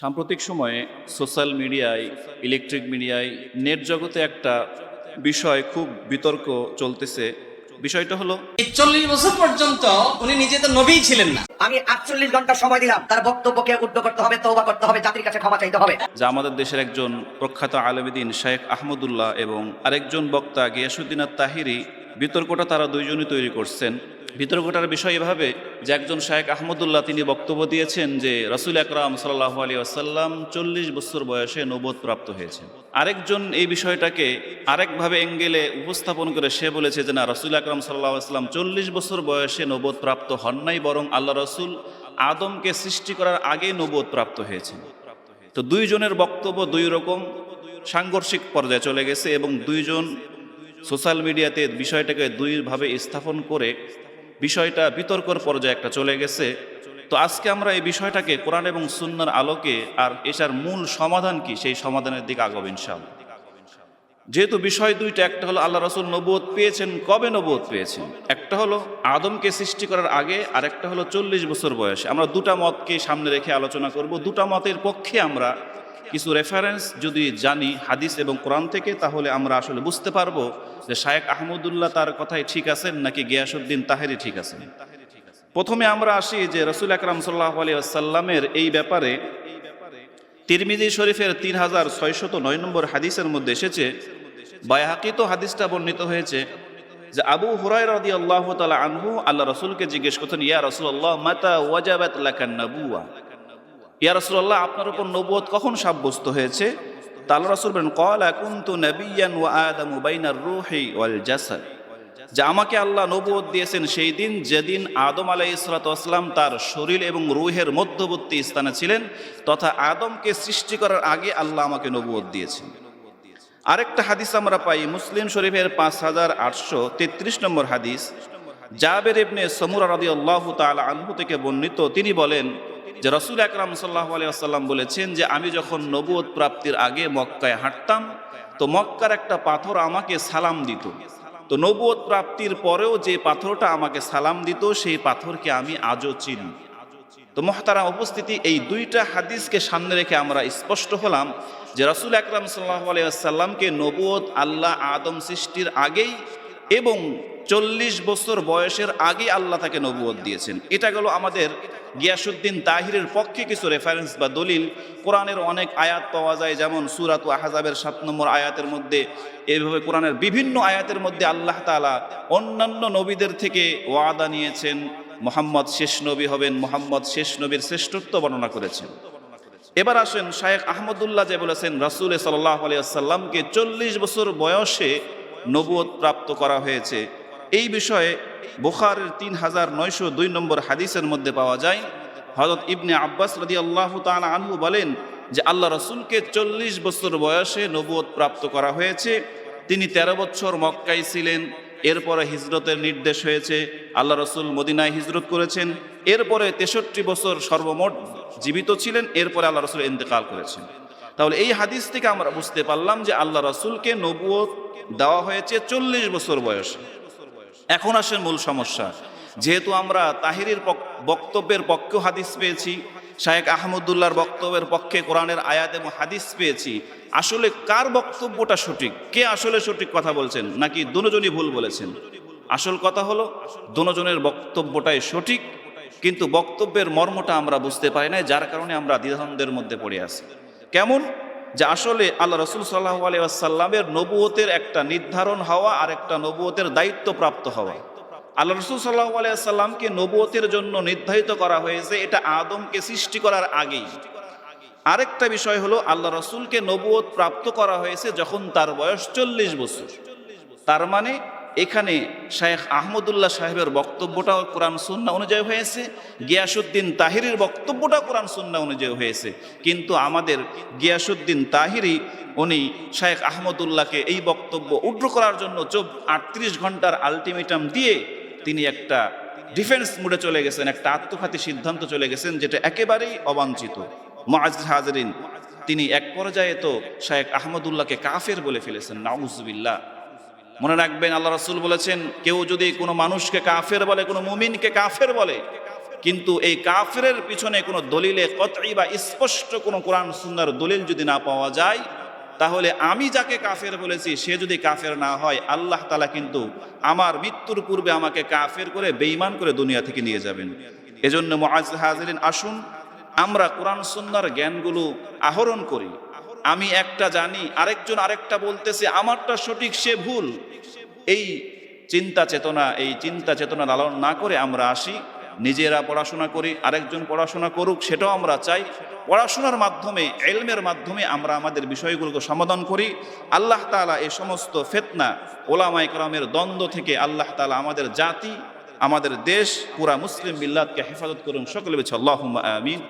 সাম্প্রতিক সময়ে সোশ্যাল মিডিয়ায় ইলেকট্রিক মিডিয়ায় নেট জগতে একটা বিষয় খুব বিতর্ক চলতেছে। বিষয়টা হলো চল্লিশ বছর পর্যন্ত উনি নিজে তো নবী ছিলেন না। আমি আটচল্লিশ ঘণ্টা সময় দিলাম। তার বক্তব্যকে উদ্ধ করতে হবে তৌবা করতে হবে জাতির কাছে ক্ষমা চাইতে হবে। যা আমাদের দেশের একজন প্রখ্যাত আলমদিন শেখ আহমদুল্লাহ এবং আরেকজন বক্তা গিয়াসুদ্দিন তাহিরি বিতর্কটা তারা দুইজনই তৈরি করছেন। বিতর্কটার বিষয় এভাবে যে একজন শায়েক আহমদুল্লাহ তিনি বক্তব্য দিয়েছেন যে রসুল আকরাম সাল্লাহ আলী আসাল্লাম চল্লিশ বছর বয়সে নবোধ প্রাপ্ত হয়েছেন। আরেকজন এই বিষয়টাকে আরেকভাবে এঙ্গেলে উপস্থাপন করে সে বলেছে যে না, রসুল আকরাম সাল্লাহ আসলাম চল্লিশ বছর বয়সে নবোধ প্রাপ্ত হন নাই, বরং আল্লাহ রসুল আদমকে সৃষ্টি করার আগে নবোধ প্রাপ্ত হয়েছেন। তো দুইজনের বক্তব্য দুই রকম, সাংঘর্ষিক পর্যায়ে চলে গেছে এবং দুইজন সোশ্যাল মিডিয়াতে বিষয়টাকে দুইভাবে স্থাপন করে বিষয়টা বিতর্কর পর্যায়ে একটা চলে গেছে। তো আজকে আমরা এই বিষয়টাকে কোরআন এবং সুন্নার আলোকে আর এটার মূল সমাধান কি, সেই সমাধানের দিকে আগাবো ইনশাআল্লাহ। যেহেতু বিষয় দুইটা, একটা হলো আল্লাহ রসুল নবোধ পেয়েছেন, কবে নবোধ পেয়েছেন? একটা হলো আদমকে সৃষ্টি করার আগে, আর একটা হলো চল্লিশ বছর বয়সে। আমরা দুটা মতকে সামনে রেখে আলোচনা করব। দুটা মতের পক্ষে আমরা কিছু রেফারেন্স যদি জানি হাদিস এবং কোরআন থেকে, তাহলে আমরা আসলে বুঝতে পারব যে শায়েক আহমদুল্লাহ তার কথাই ঠিক আছেন নাকি গিয়াসুদ্দিন তাহেরি ঠিক আছেন। প্রথমে আমরা আসি যে রসুল আকরাম সাল্লাহ আলী আসাল্লামের এই ব্যাপারে। তিরমিজি শরীফের তিন হাজার ছয়শত নয় নম্বর হাদিসের মধ্যে এসেছে, বায়াহাকিত হাদিসটা বর্ণিত হয়েছে যে আবু হুরাই রদি আল্লাহ তালা আনহু আল্লাহ রসুলকে জিজ্ঞেস করতেন ইয়া রসুল্লাহ মাতা ওয়াজাবাত লাকান নাবুয়া? ইয়া রসুল্লাহ আপনার উপর নবুয়ত কখন সাব্যস্ত হয়েছে? তা আল্লাহ রসুল বলেন কলা কুন্তু নবিয়ান ওয়া আদামু বাইনার রুহি ওয়াল জাসাদ। যে আমাকে আল্লাহ নবুয়ত দিয়েছেন সেই দিন, যেদিন আদম আলাই ইসলাতাম তার শরীর এবং রুহের মধ্যবর্তী স্থানে ছিলেন, তথা আদমকে সৃষ্টি করার আগে আল্লাহ আমাকে নবুয়ত দিয়েছেন। আরেকটা হাদিস আমরা পাই, মুসলিম শরীফের পাঁচ হাজার আটশো তেত্রিশ নম্বর হাদিস। জাবের ইবনে সমুরা রদি আল্লাহ তালা আনহু থেকে বর্ণিত, তিনি বলেন যে রসুল আকরাম সাল্লাহ আলিয়াল্লাম বলেছেন যে আমি যখন নবুয়ত প্রাপ্তির আগে মক্কায় হাঁটতাম, তো মক্কার একটা পাথর আমাকে সালাম দিত। তো নবুয়ত প্রাপ্তির পরেও যে পাথরটা আমাকে সালাম দিত, সেই পাথরকে আমি আজও চিনি। তো মহতারা উপস্থিতি, এই দুইটা হাদিসকে সামনে রেখে আমরা স্পষ্ট হলাম যে রসুল আকরাম সাল্লাহ আলিয়াল্লামকে নবুয়ত আল্লাহ আদম সৃষ্টির আগেই এবং চল্লিশ বছর বয়সের আগে আল্লাহ তাকে নবুয়ত দিয়েছেন। এটা গেল আমাদের গিয়াসুদ্দিন তাহিরের পক্ষে কিছু রেফারেন্স বা দলিল। কোরআনের অনেক আয়াত পাওয়া যায়, যেমন সুরাত ও আহাজাবের সাত নম্বর আয়াতের মধ্যে। এইভাবে কোরআনের বিভিন্ন আয়াতের মধ্যে আল্লাহ তালা অন্যান্য নবীদের থেকে ওয়াদা নিয়েছেন। মোহাম্মদ শেষ নবী হবেন, মোহাম্মদ শেষ নবীর শ্রেষ্ঠত্ব বর্ণনা করেছেন। এবার আসেন শায়েখ আহমদুল্লাহ যে বলেছেন, রাসুল সাল্লাহ আলিয়াল্লামকে চল্লিশ বছর বয়সে নবুয়ত প্রাপ্ত করা হয়েছে। এই বিষয়ে বুখারের তিন হাজার নয়শো দুই নম্বর হাদিসের মধ্যে পাওয়া যায় হজরত ইবনে আব্বাস রদি আল্লাহ তালা আনহু বলেন যে আল্লাহ রসুলকে চল্লিশ বছর বয়সে নবুয়ত প্রাপ্ত করা হয়েছে। তিনি ১৩ বছর মক্কায় ছিলেন, এরপরে হিজরতের নির্দেশ হয়েছে, আল্লাহ রসুল মদিনায় হিজরত করেছেন, এরপরে তেষট্টি বছর সর্বমোট জীবিত ছিলেন, এরপরে আল্লাহ রসুল ইন্তেকাল করেছেন। তাহলে এই হাদিস থেকে আমরা বুঝতে পারলাম যে আল্লাহ রসুলকে নবুয়ত দেওয়া হয়েছে চল্লিশ বছর বয়সে। এখন আসেন মূল সমস্যা। যেহেতু আমরা তাহিরের বক্তব্যের পক্ষেও হাদিস পেয়েছি শায়েক আহমদুল্লাহর বক্তব্যের পক্ষে কোরআনের আয়াত এবং হাদিস পেয়েছি, আসলে কার বক্তব্যটা সঠিক? কে আসলে সঠিক কথা বলছেন? নাকি দুজনই ভুল বলেছেন? আসল কথা হলো, দুজনের বক্তব্যটাই সঠিক, কিন্তু বক্তব্যের মর্মটা আমরা বুঝতে পারি না যার কারণে আমরা দ্বিধানন্দের মধ্যে পড়ে আছি। কেমন? যে আসলে আল্লাহ রসুল সাল্লাহ আলিয়াসাল্লামের নবুয়তের একটা নির্ধারণ হওয়া আর একটা নবুয়তের দায়িত্ব প্রাপ্ত হওয়া। আল্লাহ রসুল সাল্লাহ আলিয়াসাল্লামকে নবুয়তের জন্য নির্ধারিত করা হয়েছে, এটা আদমকে সৃষ্টি করার আগেই। আরেকটা বিষয় হলো, আল্লাহ রসুলকে নবুয়ত প্রাপ্ত করা হয়েছে যখন তার বয়স চল্লিশ বছর। তার মানে এখানে শায়েখ আহমদুল্লাহ সাহেবের বক্তব্যটাও কোরআন সুন্না অনুযায়ী হয়েছে গিয়াসুদ্দিন তাহিরির বক্তব্যটাও কোরআন সুন্না অনুযায়ী হয়েছে। কিন্তু আমাদের গিয়াসুদ্দিন তাহিরি, উনি শায়েখ আহমদুল্লাহকে এই বক্তব্য উড্র করার জন্য চোখ আটত্রিশ ঘণ্টার আলটিমেটাম দিয়ে তিনি একটা ডিফেন্স মুডে চলে গেছেন, একটা আত্মঘাতী সিদ্ধান্ত চলে গেছেন, যেটা একেবারেই অবাঞ্ছিত। মাজ হাজরিন, তিনি এক পর্যায়ে তো শায়েখ আহমদুল্লাহকে কাফের বলে ফেলেছেন, নাউজবিল্লাহ। মনে রাখবেন আল্লাহ রসুল বলেছেন, কেউ যদি কোনো মানুষকে কাফের বলে, কোনো মুমিনকে কাফের বলে, কিন্তু এই কাফেরের পিছনে কোনো দলিলে কতই বা স্পষ্ট কোনো কোরআন সুন্দর দলিল যদি না পাওয়া যায়, তাহলে আমি যাকে কাফের বলেছি, সে যদি কাফের না হয়, আল্লাহ তালা কিন্তু আমার মৃত্যুর পূর্বে আমাকে কাফের করে বেইমান করে দুনিয়া থেকে নিয়ে যাবেন। এজন্য মুআজ হাজরিন, আসুন আমরা কোরআন সুন্নার জ্ঞানগুলো আহরণ করি। আমি একটা জানি, আরেকজন আরেকটা বলতেছে, আমারটা সঠিক, সে ভুল। এই চিন্তা চেতনা, এই চিন্তা চেতনা লালন না করে আমরা আসি, নিজেরা পড়াশোনা করি, আরেকজন পড়াশোনা করুক, সেটাও আমরা চাই। পড়াশোনার মাধ্যমে, এলমের মাধ্যমে আমরা আমাদের বিষয়গুলোকে সমাধান করি। আল্লাহ তাআলা এই সমস্ত ফেতনা ওলামাই করমের দ্বন্দ্ব থেকে আল্লাহ তালা আমাদের জাতি, আমাদের দেশ, পুরা মুসলিম মিল্লাতকে হেফাজত করুন। সকলে বেছে আল্লাহ আমিন।